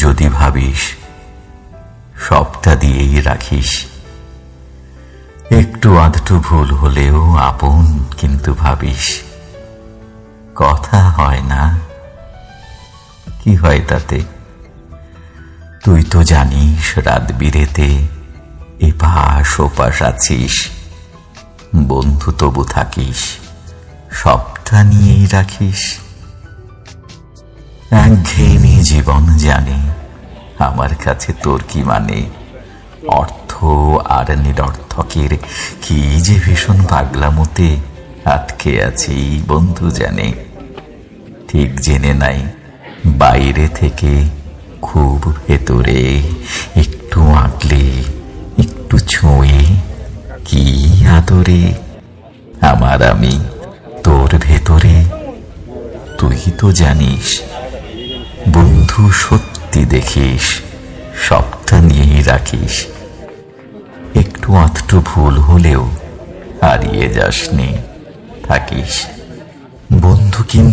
যদি ভাবিস, সবটা দিয়েই রাখিস। একটু আধটু ভুল হলেও আপন কিন্তু ভাবিস। কথা হয় না। কি হয় তাতে? তুই তো জানিস রাত বিরেতে এপাশ ওপাশ আছিস। বন্ধু তবু থাকিস, সবটা নিয়েই রাখিস। একঘেয়েমি জীবন জানে। আমার কাছে তোর কি মানে? অর্থ আর নিরর্থকের কি যে ভীষণ পাগলামতে আটকে আছি বন্ধু জানে। ঠিক জেনে নাই, বাইরে থেকে খুব ভেতরে একটু আঁকলে একটু ছুঁয়ে কি আদরে? আমার আমি তোর ভেতরে? তুই তো জানিস, বন্ধু সত্যি দেখিস সবটা নিয়েই রাখিস। একটু আধটু ভুল হলেও হারিয়ে যাসনি থাকিস। বন্ধু কিন্তু